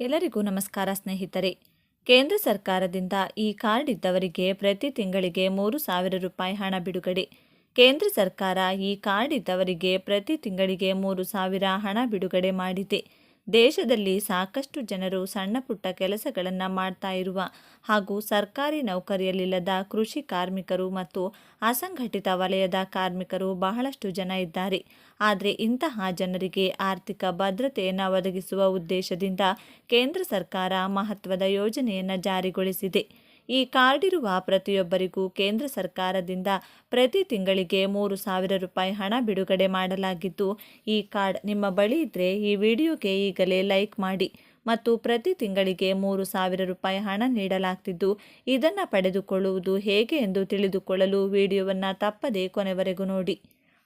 ಎಲ್ಲರಿಗೂ ನಮಸ್ಕಾರ ಸ್ನೇಹಿತರೆ. ಕೇಂದ್ರ ಸರ್ಕಾರದಿಂದ ಈ ಕಾರ್ಡ್ ಇದ್ದವರಿಗೆ ಪ್ರತಿ ತಿಂಗಳಿಗೆ ಮೂರು ಸಾವಿರ ರೂಪಾಯಿ ಹಣ ಬಿಡುಗಡೆ. ಕೇಂದ್ರ ಸರ್ಕಾರ ಈ ಕಾರ್ಡ್ ಇದ್ದವರಿಗೆ ಪ್ರತಿ ತಿಂಗಳಿಗೆ ಮೂರು ಸಾವಿರ ಹಣ ಬಿಡುಗಡೆ ಮಾಡಿದೆ. ದೇಶದಲ್ಲಿ ಸಾಕಷ್ಟು ಜನರು ಸಣ್ಣ ಪುಟ್ಟ ಕೆಲಸಗಳನ್ನು ಮಾಡ್ತಾ ಇರುವ ಹಾಗೂ ಸರ್ಕಾರಿ ನೌಕರಿಯಲ್ಲಿಲ್ಲದ ಕೃಷಿ ಕಾರ್ಮಿಕರು ಮತ್ತು ಅಸಂಘಟಿತ ವಲಯದ ಕಾರ್ಮಿಕರು ಬಹಳಷ್ಟು ಜನ ಇದ್ದಾರೆ. ಆದರೆ ಇಂತಹ ಜನರಿಗೆ ಆರ್ಥಿಕ ಭದ್ರತೆಯನ್ನು ಒದಗಿಸುವ ಉದ್ದೇಶದಿಂದ ಕೇಂದ್ರ ಸರ್ಕಾರ ಮಹತ್ವದ ಯೋಜನೆಯನ್ನು ಜಾರಿಗೊಳಿಸಿದೆ. ಈ ಕಾರ್ಡ್ ಇರುವ ಪ್ರತಿಯೊಬ್ಬರಿಗೂ ಕೇಂದ್ರ ಸರ್ಕಾರದಿಂದ ಪ್ರತಿ ತಿಂಗಳಿಗೆ ಮೂರು ಸಾವಿರ ರೂಪಾಯಿ ಹಣ ಬಿಡುಗಡೆ ಮಾಡಲಾಗಿದ್ದು, ಈ ಕಾರ್ಡ್ ನಿಮ್ಮ ಬಳಿ ಇದ್ದರೆ ಈ ವಿಡಿಯೋಗೆ ಈಗಲೇ ಲೈಕ್ ಮಾಡಿ ಮತ್ತು ಪ್ರತಿ ತಿಂಗಳಿಗೆ ಮೂರು ಸಾವಿರ ರೂಪಾಯಿ ಹಣ ನೀಡಲಾಗ್ತಿದ್ದು, ಇದನ್ನು ಪಡೆದುಕೊಳ್ಳುವುದು ಹೇಗೆ ಎಂದು ತಿಳಿದುಕೊಳ್ಳಲು ವಿಡಿಯೋವನ್ನು ತಪ್ಪದೇ ಕೊನೆವರೆಗೂ ನೋಡಿ.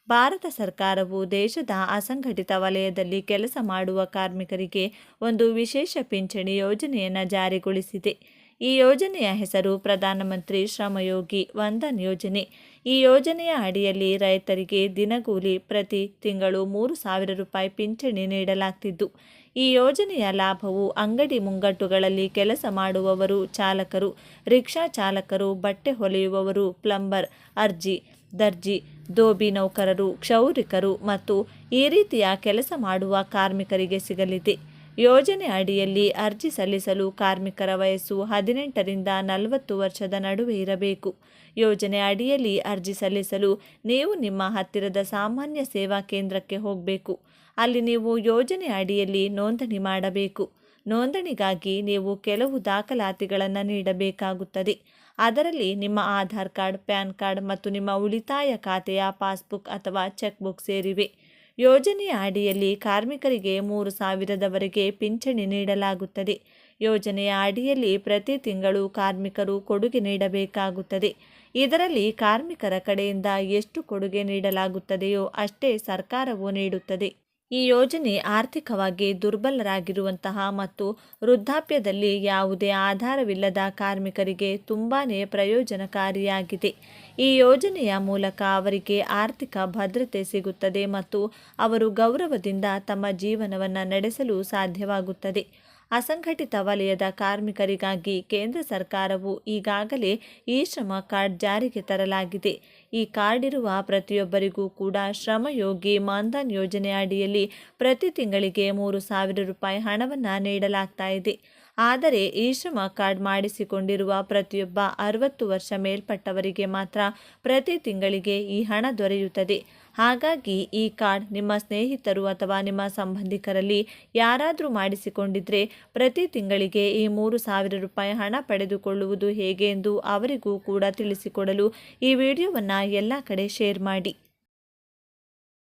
ಭಾರತ ಸರ್ಕಾರವು ದೇಶದ ಅಸಂಘಟಿತ ವಲಯದಲ್ಲಿ ಕೆಲಸ ಮಾಡುವ ಕಾರ್ಮಿಕರಿಗೆ ಒಂದು ವಿಶೇಷ ಪಿಂಚಣಿ ಯೋಜನೆಯನ್ನು ಜಾರಿಗೊಳಿಸಿದೆ. ಈ ಯೋಜನೆಯ ಹೆಸರು ಪ್ರಧಾನಮಂತ್ರಿ ಶ್ರಮಯೋಗಿ ವಂದನ್ ಯೋಜನೆ. ಈ ಯೋಜನೆಯ ಅಡಿಯಲ್ಲಿ ರೈತರಿಗೆ ದಿನಗೂಲಿ ಪ್ರತಿ ತಿಂಗಳು ಮೂರು ಸಾವಿರ ರೂಪಾಯಿ ಪಿಂಚಣಿ ನೀಡಲಾಗ್ತಿದ್ದು. ಈ ಯೋಜನೆಯ ಲಾಭವು ಅಂಗಡಿ ಮುಂಗಟ್ಟುಗಳಲ್ಲಿ ಕೆಲಸ ಮಾಡುವವರು ಚಾಲಕರು, ರಿಕ್ಷಾ ಚಾಲಕರು, ಬಟ್ಟೆ ಹೊಲೆಯುವವರು, ಪ್ಲಂಬರ್, ಅರ್ಜಿ, ದರ್ಜಿ, ದೋಬಿ ನೌಕರರು, ಕ್ಷೌರಿಕರು ಮತ್ತು ಈ ರೀತಿಯ ಕೆಲಸ ಮಾಡುವ ಕಾರ್ಮಿಕರಿಗೆ ಸಿಗಲಿದೆ. ಯೋಜನೆ ಅಡಿಯಲ್ಲಿ ಅರ್ಜಿ ಸಲ್ಲಿಸಲು ಕಾರ್ಮಿಕರ ವಯಸ್ಸು ಹದಿನೆಂಟರಿಂದ ನಲವತ್ತು ವರ್ಷದ ನಡುವೆ ಇರಬೇಕು. ಯೋಜನೆ ಅಡಿಯಲ್ಲಿ ಅರ್ಜಿ ಸಲ್ಲಿಸಲು ನೀವು ನಿಮ್ಮ ಹತ್ತಿರದ ಸಾಮಾನ್ಯ ಸೇವಾ ಕೇಂದ್ರಕ್ಕೆ ಹೋಗಬೇಕು. ಅಲ್ಲಿ ನೀವು ಯೋಜನೆ ಅಡಿಯಲ್ಲಿ ನೋಂದಣಿ ಮಾಡಬೇಕು. ನೋಂದಣಿಗಾಗಿ ನೀವು ಕೆಲವು ದಾಖಲಾತಿಗಳನ್ನು ನೀಡಬೇಕಾಗುತ್ತದೆ. ಅದರಲ್ಲಿ ನಿಮ್ಮ ಆಧಾರ್ ಕಾರ್ಡ್, ಪ್ಯಾನ್ ಕಾರ್ಡ್ ಮತ್ತು ನಿಮ್ಮ ಉಳಿತಾಯ ಖಾತೆಯ ಪಾಸ್ಬುಕ್ ಅಥವಾ ಚೆಕ್ ಬುಕ್ ಸೇರಿವೆ. ಯೋಜನೆಯ ಅಡಿಯಲ್ಲಿ ಕಾರ್ಮಿಕರಿಗೆ ಮೂರು ಸಾವಿರದವರೆಗೆ ಪಿಂಚಣಿ ನೀಡಲಾಗುತ್ತದೆ. ಯೋಜನೆಯ ಅಡಿಯಲ್ಲಿ ಪ್ರತಿ ತಿಂಗಳು ಕಾರ್ಮಿಕರು ಕೊಡುಗೆ ನೀಡಬೇಕಾಗುತ್ತದೆ. ಇದರಲ್ಲಿ ಕಾರ್ಮಿಕರ ಕಡೆಯಿಂದ ಎಷ್ಟು ಕೊಡುಗೆ ನೀಡಲಾಗುತ್ತದೆಯೋ ಅಷ್ಟೇ ಸರ್ಕಾರವು ನೀಡುತ್ತದೆ. ಈ ಯೋಜನೆ ಆರ್ಥಿಕವಾಗಿ ದುರ್ಬಲರಾಗಿರುವಂತಹ ಮತ್ತು ವೃದ್ಧಾಪ್ಯದಲ್ಲಿ ಯಾವುದೇ ಆಧಾರವಿಲ್ಲದ ಕಾರ್ಮಿಕರಿಗೆ ತುಂಬಾ ಪ್ರಯೋಜನಕಾರಿಯಾಗಿದೆ. ಈ ಯೋಜನೆಯ ಮೂಲಕ ಅವರಿಗೆ ಆರ್ಥಿಕ ಭದ್ರತೆ ಸಿಗುತ್ತದೆ ಮತ್ತು ಅವರು ಗೌರವದಿಂದ ತಮ್ಮ ಜೀವನವನ್ನು ನಡೆಸಲು ಸಾಧ್ಯವಾಗುತ್ತದೆ. ಅಸಂಘಟಿತ ವಲಯದ ಕಾರ್ಮಿಕರಿಗಾಗಿ ಕೇಂದ್ರ ಸರ್ಕಾರವು ಈಗಾಗಲೇ ಈ ಶ್ರಮ ಕಾರ್ಡ್ ಜಾರಿಗೆ ತರಲಾಗಿದೆ. ಈ ಕಾರ್ಡ್ ಇರುವ ಪ್ರತಿಯೊಬ್ಬರಿಗೂ ಕೂಡ ಶ್ರಮಯೋಗಿ ಮಾನ್ಧನ್ ಯೋಜನೆ ಅಡಿಯಲ್ಲಿ ಪ್ರತಿ ತಿಂಗಳಿಗೆ ಮೂರು ಸಾವಿರ ರೂಪಾಯಿ ಹಣವನ್ನು ನೀಡಲಾಗ್ತಾ ಇದೆ. ಆದರೆ ಈ ಶ್ರಮ ಕಾರ್ಡ್ ಮಾಡಿಸಿಕೊಂಡಿರುವ ಪ್ರತಿಯೊಬ್ಬ ಅರವತ್ತು ವರ್ಷ ಮೇಲ್ಪಟ್ಟವರಿಗೆ ಮಾತ್ರ ಪ್ರತಿ ತಿಂಗಳಿಗೆ ಈ ಹಣ ದೊರೆಯುತ್ತದೆ. ಹಾಗಾಗಿ ಈ ಕಾರ್ಡ್ ನಿಮ್ಮ ಸ್ನೇಹಿತರು ಅಥವಾ ನಿಮ್ಮ ಸಂಬಂಧಿಕರಲ್ಲಿ ಯಾರಾದರೂ ಮಾಡಿಸಿಕೊಂಡಿದ್ರೆ ಪ್ರತಿ ತಿಂಗಳಿಗೆ ಈ ಮೂರು ಸಾವಿರ ರೂಪಾಯಿ ಹಣ ಪಡೆದುಕೊಳ್ಳುವುದು ಹೇಗೆ ಎಂದು ಅವರಿಗೂ ಕೂಡ ತಿಳಿಸಿಕೊಡಲು ಈ ವಿಡಿಯೋವನ್ನು ಎಲ್ಲ ಕಡೆ ಶೇರ್ ಮಾಡಿ.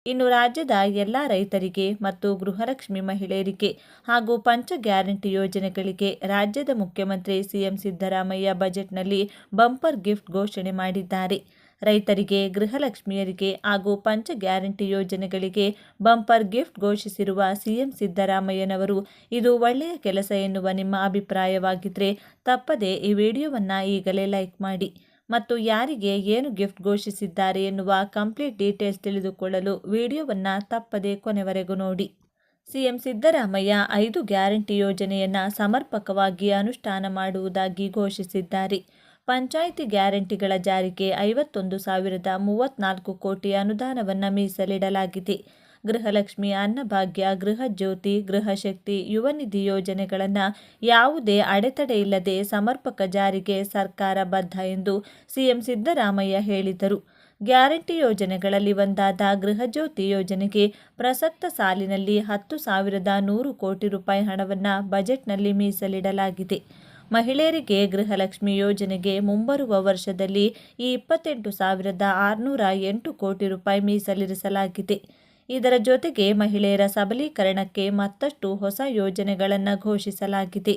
ಇನ್ನು ರಾಜ್ಯದ ಎಲ್ಲ ರೈತರಿಗೆ ಮತ್ತು ಗೃಹಲಕ್ಷ್ಮಿ ಮಹಿಳೆಯರಿಗೆ ಹಾಗೂ ಪಂಚ ಗ್ಯಾರಂಟಿ ಯೋಜನೆಗಳಿಗೆ ರಾಜ್ಯದ ಮುಖ್ಯಮಂತ್ರಿ ಸಿಎಂ ಸಿದ್ದರಾಮಯ್ಯ ಬಜೆಟ್ನಲ್ಲಿ ಬಂಪರ್ ಗಿಫ್ಟ್ ಘೋಷಣೆ ಮಾಡಿದ್ದಾರೆ. ರೈತರಿಗೆ, ಗೃಹಲಕ್ಷ್ಮಿಯರಿಗೆ ಹಾಗೂ ಪಂಚ ಗ್ಯಾರಂಟಿ ಯೋಜನೆಗಳಿಗೆ ಬಂಪರ್ ಗಿಫ್ಟ್ ಘೋಷಿಸಿರುವ ಸಿಎಂ ಸಿದ್ದರಾಮಯ್ಯನವರು, ಇದು ಒಳ್ಳೆಯ ಕೆಲಸ ಎನ್ನುವ ನಿಮ್ಮ ಅಭಿಪ್ರಾಯವಾಗಿದ್ದರೆ ತಪ್ಪದೆ ಈ ವಿಡಿಯೋವನ್ನು ಈಗಲೇ ಲೈಕ್ ಮಾಡಿ. ಮತ್ತು ಯಾರಿಗೆ ಏನು ಗಿಫ್ಟ್ ಘೋಷಿಸಿದ್ದಾರೆ ಎನ್ನುವ ಕಂಪ್ಲೀಟ್ ಡೀಟೇಲ್ಸ್ ತಿಳಿದುಕೊಳ್ಳಲು ವಿಡಿಯೋವನ್ನು ತಪ್ಪದೆ ಕೊನೆವರೆಗೂ ನೋಡಿ. ಸಿಎಂ ಸಿದ್ದರಾಮಯ್ಯ ಐದು ಗ್ಯಾರಂಟಿ ಯೋಜನೆಯನ್ನು ಸಮರ್ಪಕವಾಗಿ ಅನುಷ್ಠಾನ ಮಾಡುವುದಾಗಿ ಘೋಷಿಸಿದ್ದಾರೆ. ಪಂಚಾಯಿತಿ ಗ್ಯಾರಂಟಿಗಳ ಜಾರಿಗೆ ಐವತ್ತೊಂದು ಸಾವಿರದ ಮೂವತ್ತ್ನಾಲ್ಕು ಕೋಟಿ ಅನುದಾನವನ್ನು ಮೀಸಲಿಡಲಾಗಿದೆ. ಗೃಹಲಕ್ಷ್ಮಿ, ಅನ್ನಭಾಗ್ಯ ಗೃಹ ಜ್ಯೋತಿ ಗೃಹಶಕ್ತಿ, ಯುವ ನಿಧಿ ಯೋಜನೆಗಳನ್ನು ಯಾವುದೇ ಅಡೆತಡೆ ಇಲ್ಲದೆ ಸಮರ್ಪಕ ಜಾರಿಗೆ ಸರ್ಕಾರ ಬದ್ಧ ಎಂದು ಸಿಎಂ ಸಿದ್ದರಾಮಯ್ಯ ಹೇಳಿದರು. ಗ್ಯಾರಂಟಿ ಯೋಜನೆಗಳಲ್ಲಿ ಒಂದಾದ ಗೃಹಜ್ಯೋತಿ ಯೋಜನೆಗೆ ಪ್ರಸಕ್ತ ಸಾಲಿನಲ್ಲಿ ಹತ್ತು ಸಾವಿರದ ನೂರು ಕೋಟಿ ರೂಪಾಯಿ ಹಣವನ್ನು ಬಜೆಟ್ನಲ್ಲಿ ಮೀಸಲಿಡಲಾಗಿದೆ. ಮಹಿಳೆಯರಿಗೆ ಗೃಹಲಕ್ಷ್ಮಿ ಯೋಜನೆಗೆ ಮುಂಬರುವ ವರ್ಷದಲ್ಲಿ ಈ ಇಪ್ಪತ್ತೆಂಟು ಸಾವಿರದ ಆರುನೂರ ಎಂಟು ಕೋಟಿ ರೂಪಾಯಿ ಮೀಸಲಿರಿಸಲಾಗಿದೆ. ಇದರ ಜೊತೆಗೆ ಮಹಿಳೆಯರ ಸಬಲೀಕರಣಕ್ಕೆ ಮತ್ತಷ್ಟು ಹೊಸ ಯೋಜನೆಗಳನ್ನು ಘೋಷಿಸಲಾಗಿದೆ.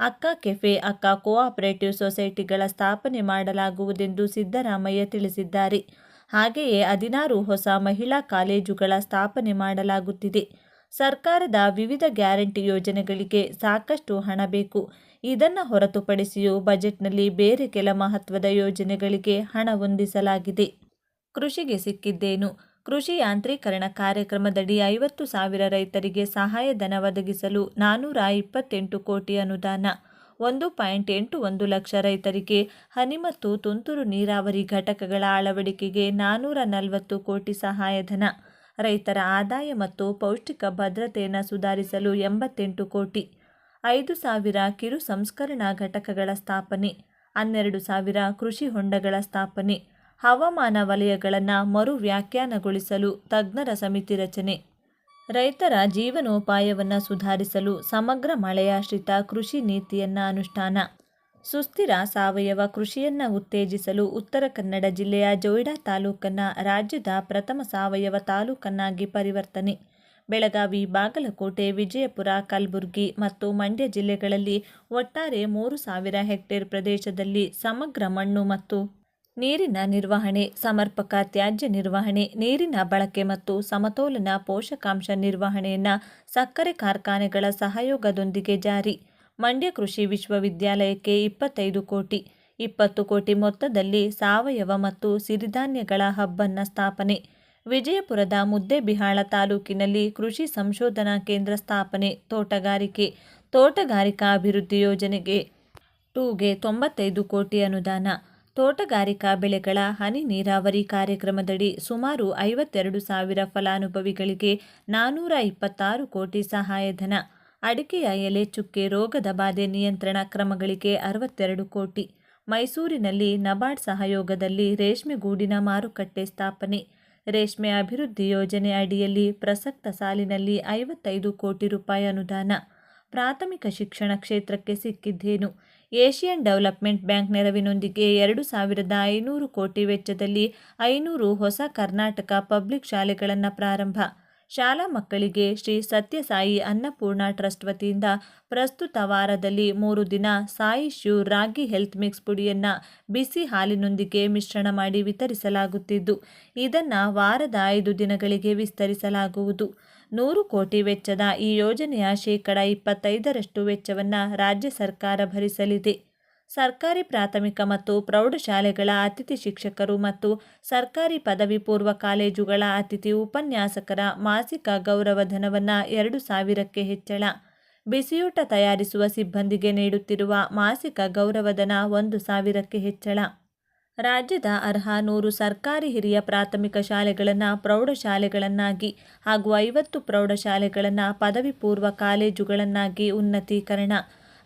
ಅಕ್ಕ ಕೆಫೆ, ಅಕ್ಕ ಕೋಆಪರೇಟಿವ್ ಸೊಸೈಟಿಗಳ ಸ್ಥಾಪನೆ ಮಾಡಲಾಗುವುದೆಂದು ಸಿದ್ದರಾಮಯ್ಯ ತಿಳಿಸಿದ್ದಾರೆ. ಹಾಗೆಯೇ ಹದಿನಾರು ಹೊಸ ಮಹಿಳಾ ಕಾಲೇಜುಗಳ ಸ್ಥಾಪನೆ ಮಾಡಲಾಗುತ್ತಿದೆ. ಸರ್ಕಾರದ ವಿವಿಧ ಗ್ಯಾರಂಟಿ ಯೋಜನೆಗಳಿಗೆ ಸಾಕಷ್ಟು ಹಣ ಬೇಕು. ಇದನ್ನು ಹೊರತುಪಡಿಸಿಯೂ ಬಜೆಟ್ನಲ್ಲಿ ಬೇರೆ ಕೆಲ ಮಹತ್ವದ ಯೋಜನೆಗಳಿಗೆ ಹಣ ಹೊಂದಿಸಲಾಗಿದೆ. ಕೃಷಿಗೆ ಸಿಕ್ಕಿದ್ದೇನು? ಕೃಷಿ ಯಾಂತ್ರೀಕರಣ ಕಾರ್ಯಕ್ರಮದಡಿ ಐವತ್ತು ಸಾವಿರ ರೈತರಿಗೆ ಸಹಾಯಧನ ಒದಗಿಸಲು ನಾನ್ನೂರ ಇಪ್ಪತ್ತೆಂಟು ಕೋಟಿ ಅನುದಾನ. ಒಂದು ಪಾಯಿಂಟ್ ಎಂಟು ಒಂದು ಲಕ್ಷ ರೈತರಿಗೆ ಹನಿ ಮತ್ತು ತುಂತುರು ನೀರಾವರಿ ಘಟಕಗಳ ಅಳವಡಿಕೆಗೆ ನಾನ್ನೂರ ನಲವತ್ತು ಕೋಟಿ ಸಹಾಯಧನ ರೈತರ ಆದಾಯ ಮತ್ತು ಪೌಷ್ಟಿಕ ಭದ್ರತೆಯನ್ನು ಸುಧಾರಿಸಲು ಎಂಬತ್ತೆಂಟು ಕೋಟಿ. ಐದು ಸಾವಿರ ಕಿರು ಸಂಸ್ಕರಣಾ ಘಟಕಗಳ ಸ್ಥಾಪನೆ. ಹನ್ನೆರಡು ಸಾವಿರ ಕೃಷಿ ಹೊಂಡಗಳ ಸ್ಥಾಪನೆ. ಹವಾಮಾನ ವಲಯಗಳನ್ನು ಮರು ವ್ಯಾಖ್ಯಾನಗೊಳಿಸಲು ತಜ್ಞರ ಸಮಿತಿ ರಚನೆ. ರೈತರ ಜೀವನೋಪಾಯವನ್ನು ಸುಧಾರಿಸಲು ಸಮಗ್ರ ಮಳೆಯಾಶ್ರಿತ ಕೃಷಿ ನೀತಿಯನ್ನು ಅನುಷ್ಠಾನ. ಸುಸ್ಥಿರ ಸಾವಯವ ಕೃಷಿಯನ್ನು ಉತ್ತೇಜಿಸಲು ಉತ್ತರ ಕನ್ನಡ ಜಿಲ್ಲೆಯ ಜೋಯಿಡಾ ತಾಲೂಕನ್ನು ರಾಜ್ಯದ ಪ್ರಥಮ ಸಾವಯವ ತಾಲೂಕನ್ನಾಗಿ ಪರಿವರ್ತನೆ. ಬೆಳಗಾವಿ, ಬಾಗಲಕೋಟೆ, ವಿಜಯಪುರ, ಕಲಬುರಗಿ ಮತ್ತು ಮಂಡ್ಯ ಜಿಲ್ಲೆಗಳಲ್ಲಿ ಒಟ್ಟಾರೆ ಮೂರು ಸಾವಿರ ಹೆಕ್ಟೇರ್ ಪ್ರದೇಶದಲ್ಲಿ ಸಮಗ್ರ ಮಣ್ಣು ಮತ್ತು ನೀರಿನ ನಿರ್ವಹಣೆ, ಸಮರ್ಪಕ ತ್ಯಾಜ್ಯ ನಿರ್ವಹಣೆ, ನೀರಿನ ಬಳಕೆ ಮತ್ತು ಸಮತೋಲನ ಪೋಷಕಾಂಶ ನಿರ್ವಹಣೆಯನ್ನು ಸಕ್ಕರೆ ಕಾರ್ಖಾನೆಗಳ ಸಹಯೋಗದೊಂದಿಗೆ ಜಾರಿ. ಮಂಡ್ಯ ಕೃಷಿ ವಿಶ್ವವಿದ್ಯಾಲಯಕ್ಕೆ ಇಪ್ಪತ್ತೈದು ಕೋಟಿ, ಇಪ್ಪತ್ತು ಕೋಟಿ ಮೊತ್ತದಲ್ಲಿ ಸಾವಯವ ಮತ್ತು ಸಿರಿಧಾನ್ಯಗಳ ಹಬ್ಬನ್ನು ಸ್ಥಾಪನೆ. ವಿಜಯಪುರದ ಮುದ್ದೇಬಿಹಾಳ ತಾಲೂಕಿನಲ್ಲಿ ಕೃಷಿ ಸಂಶೋಧನಾ ಕೇಂದ್ರ ಸ್ಥಾಪನೆ, ತೋಟಗಾರಿಕೆ, ತೋಟಗಾರಿಕಾ ಅಭಿವೃದ್ಧಿ ಯೋಜನೆಗೆ ಟೂಗೆ ತೊಂಬತ್ತೈದು ಕೋಟಿ ಅನುದಾನ. ತೋಟಗಾರಿಕಾ ಬೆಳೆಗಳ ಹನಿ ನೀರಾವರಿ ಕಾರ್ಯಕ್ರಮದಡಿ ಸುಮಾರು ಐವತ್ತೆರಡು ಸಾವಿರ ಫಲಾನುಭವಿಗಳಿಗೆ ನಾನ್ನೂರ ಇಪ್ಪತ್ತಾರು ಕೋಟಿ ಸಹಾಯಧನ. ಅಡಿಕೆಯ ಎಲೆ ಚುಕ್ಕೆ ರೋಗದ ಬಾಧೆ ನಿಯಂತ್ರಣ ಕ್ರಮಗಳಿಗೆ ಅರವತ್ತೆರಡು ಕೋಟಿ. ಮೈಸೂರಿನಲ್ಲಿ ನಬಾರ್ಡ್ ಸಹಯೋಗದಲ್ಲಿ ರೇಷ್ಮೆ ಗೂಡಿನ ಮಾರುಕಟ್ಟೆ ಸ್ಥಾಪನೆ. ರೇಷ್ಮೆ ಅಭಿವೃದ್ಧಿ ಯೋಜನೆ ಅಡಿಯಲ್ಲಿ ಪ್ರಸಕ್ತ ಸಾಲಿನಲ್ಲಿ ಐವತ್ತೈದು ಕೋಟಿ ರೂಪಾಯಿ ಅನುದಾನ. ಪ್ರಾಥಮಿಕ ಶಿಕ್ಷಣ ಕ್ಷೇತ್ರಕ್ಕೆ ಸಿಕ್ಕಿದ್ದೇನು? ಏಷಿಯನ್ ಡೆವಲಪ್ಮೆಂಟ್ ಬ್ಯಾಂಕ್ ನೆರವಿನೊಂದಿಗೆ ಎರಡು ಸಾವಿರದ ಐನೂರು ಕೋಟಿ ವೆಚ್ಚದಲ್ಲಿ ಐನೂರು ಹೊಸ ಕರ್ನಾಟಕ ಪಬ್ಲಿಕ್ ಶಾಲೆಗಳನ್ನು ಪ್ರಾರಂಭ. ಶಾಲಾ ಮಕ್ಕಳಿಗೆ ಶ್ರೀ ಸತ್ಯಸಾಯಿ ಅನ್ನಪೂರ್ಣ ಟ್ರಸ್ಟ್ ವತಿಯಿಂದ ಪ್ರಸ್ತುತ ವಾರದಲ್ಲಿ ಮೂರು ದಿನ ಸಾಯಿ ಶ್ಯೂ ರಾಗಿ ಹೆಲ್ತ್ ಮಿಕ್ಸ್ ಪುಡಿಯನ್ನು ಬಿಸಿ ಹಾಲಿನೊಂದಿಗೆ ಮಿಶ್ರಣ ಮಾಡಿ ವಿತರಿಸಲಾಗುತ್ತಿದ್ದು. ಇದನ್ನು ವಾರದ ಐದು ದಿನಗಳಿಗೆ ವಿಸ್ತರಿಸಲಾಗುವುದು. ನೂರು ಕೋಟಿ ವೆಚ್ಚದ ಈ ಯೋಜನೆಯ ಶೇಕಡ ಇಪ್ಪತ್ತೈದರಷ್ಟು ವೆಚ್ಚವನ್ನು ರಾಜ್ಯ ಸರ್ಕಾರ ಭರಿಸಲಿದೆ. ಸರ್ಕಾರಿ ಪ್ರಾಥಮಿಕ ಮತ್ತು ಪ್ರೌಢಶಾಲೆಗಳ ಅತಿಥಿ ಶಿಕ್ಷಕರು ಮತ್ತು ಸರ್ಕಾರಿ ಪದವಿ ಪೂರ್ವ ಕಾಲೇಜುಗಳ ಅತಿಥಿ ಉಪನ್ಯಾಸಕರ ಮಾಸಿಕ ಗೌರವಧನವನ್ನು ಎರಡು ಸಾವಿರಕ್ಕೆ ಹೆಚ್ಚಳ. ಬಿಸಿಯೂಟ ತಯಾರಿಸುವ ಸಿಬ್ಬಂದಿಗೆ ನೀಡುತ್ತಿರುವ ಮಾಸಿಕ ಗೌರವಧನ ಒಂದು ಸಾವಿರಕ್ಕೆ ಹೆಚ್ಚಳ. ರಾಜ್ಯದ ಅರ್ಹ ನೂರು ಸರ್ಕಾರಿ ಹಿರಿಯ ಪ್ರಾಥಮಿಕ ಶಾಲೆಗಳನ್ನು ಪ್ರೌಢಶಾಲೆಗಳನ್ನಾಗಿ ಹಾಗೂ ಐವತ್ತು ಪ್ರೌಢಶಾಲೆಗಳನ್ನು ಪದವಿ ಪೂರ್ವ ಕಾಲೇಜುಗಳನ್ನಾಗಿ ಉನ್ನತೀಕರಣ.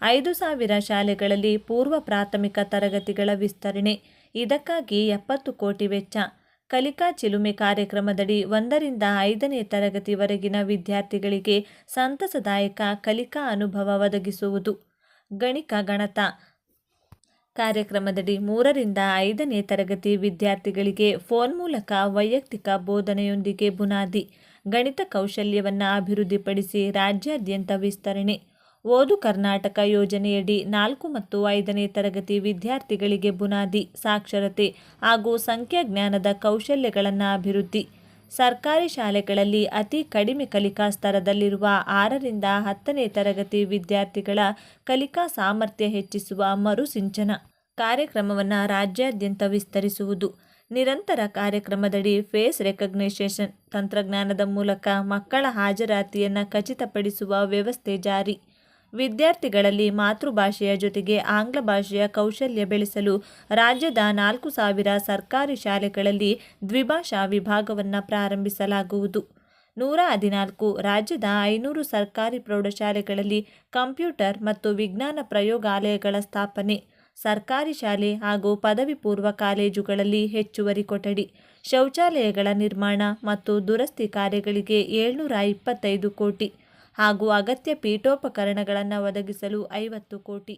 ಐದು ಸಾವಿರ ಶಾಲೆಗಳಲ್ಲಿ ಪೂರ್ವ ಪ್ರಾಥಮಿಕ ತರಗತಿಗಳ ವಿಸ್ತರಣೆ. ಇದಕ್ಕಾಗಿ ಎಪ್ಪತ್ತು ಕೋಟಿ ವೆಚ್ಚ. ಕಲಿಕಾ ಚಿಲುಮೆ ಕಾರ್ಯಕ್ರಮದಡಿ ಒಂದರಿಂದ ಐದನೇ ತರಗತಿವರೆಗಿನ ವಿದ್ಯಾರ್ಥಿಗಳಿಗೆ ಸಂತಸದಾಯಕ ಕಲಿಕಾ ಅನುಭವ ಒದಗಿಸುವುದು. ಗಣಿಕ ಗಣತ. ಕಾರ್ಯಕ್ರಮದಡಿ ಮೂರರಿಂದ ಐದನೇ ತರಗತಿ ವಿದ್ಯಾರ್ಥಿಗಳಿಗೆ ಫೋನ್ ಮೂಲಕ ವೈಯಕ್ತಿಕ ಬೋಧನೆಯೊಂದಿಗೆ ಬುನಾದಿ, ಗಣಿತ ಕೌಶಲ್ಯವನ್ನು ಅಭಿವೃದ್ಧಿಪಡಿಸಿ ರಾಜ್ಯಾದ್ಯಂತ ವಿಸ್ತರಣೆ. ಓದು ಕರ್ನಾಟಕ ಯೋಜನೆಯಡಿ ನಾಲ್ಕು ಮತ್ತು ಐದನೇ ತರಗತಿ ವಿದ್ಯಾರ್ಥಿಗಳಿಗೆ ಬುನಾದಿ, ಸಾಕ್ಷರತೆ ಹಾಗೂ ಸಂಖ್ಯಾಜ್ಞಾನದ ಕೌಶಲ್ಯಗಳನ್ನು ಅಭಿವೃದ್ಧಿ ಸರ್ಕಾರಿ ಶಾಲೆಗಳಲ್ಲಿ ಅತಿ ಕಡಿಮೆ ಕಲಿಕಾ ಸ್ತರದಲ್ಲಿರುವ ಆರರಿಂದ ಹತ್ತನೇ ತರಗತಿ ವಿದ್ಯಾರ್ಥಿಗಳ ಕಲಿಕಾ ಸಾಮರ್ಥ್ಯ ಹೆಚ್ಚಿಸುವ ಮರುಸಿಂಚನ ಕಾರ್ಯಕ್ರಮವನ್ನು ರಾಜ್ಯಾದ್ಯಂತ ವಿಸ್ತರಿಸುವುದು. ನಿರಂತರ ಕಾರ್ಯಕ್ರಮದಡಿ ಫೇಸ್ ರೆಕಗ್ನೈಸೇಷನ್ ತಂತ್ರಜ್ಞಾನದ ಮೂಲಕ ಮಕ್ಕಳ ಹಾಜರಾತಿಯನ್ನು ಖಚಿತಪಡಿಸುವ ವ್ಯವಸ್ಥೆ ಜಾರಿ. ವಿದ್ಯಾರ್ಥಿಗಳಲ್ಲಿ ಮಾತೃಭಾಷೆಯ ಜೊತೆಗೆ ಆಂಗ್ಲ ಭಾಷೆಯ ಕೌಶಲ್ಯ ಬೆಳೆಸಲು ರಾಜ್ಯದ ನಾಲ್ಕು ಸಾವಿರ ಸರ್ಕಾರಿ ಶಾಲೆಗಳಲ್ಲಿ ದ್ವಿಭಾಷಾ ವಿಭಾಗವನ್ನು ಪ್ರಾರಂಭಿಸಲಾಗುವುದು. ನೂರ ಹದಿನಾಲ್ಕು ರಾಜ್ಯದ ಐನೂರು ಸರ್ಕಾರಿ ಪ್ರೌಢಶಾಲೆಗಳಲ್ಲಿ ಕಂಪ್ಯೂಟರ್ ಮತ್ತು ವಿಜ್ಞಾನ ಪ್ರಯೋಗಾಲಯಗಳ ಸ್ಥಾಪನೆ, ಸರ್ಕಾರಿ ಶಾಲೆ ಹಾಗೂ ಪದವಿ ಪೂರ್ವ ಕಾಲೇಜುಗಳಲ್ಲಿ ಹೆಚ್ಚುವರಿ ಕೊಠಡಿ, ಶೌಚಾಲಯಗಳ ನಿರ್ಮಾಣ ಮತ್ತು ದುರಸ್ತಿ ಕಾರ್ಯಗಳಿಗೆ ಏಳ್ನೂರ ಇಪ್ಪತ್ತೈದು ಕೋಟಿ ಹಾಗೂ ಅಗತ್ಯ ಪೀಠೋಪಕರಣಗಳನ್ನು ಒದಗಿಸಲು ಐವತ್ತು ಕೋಟಿ.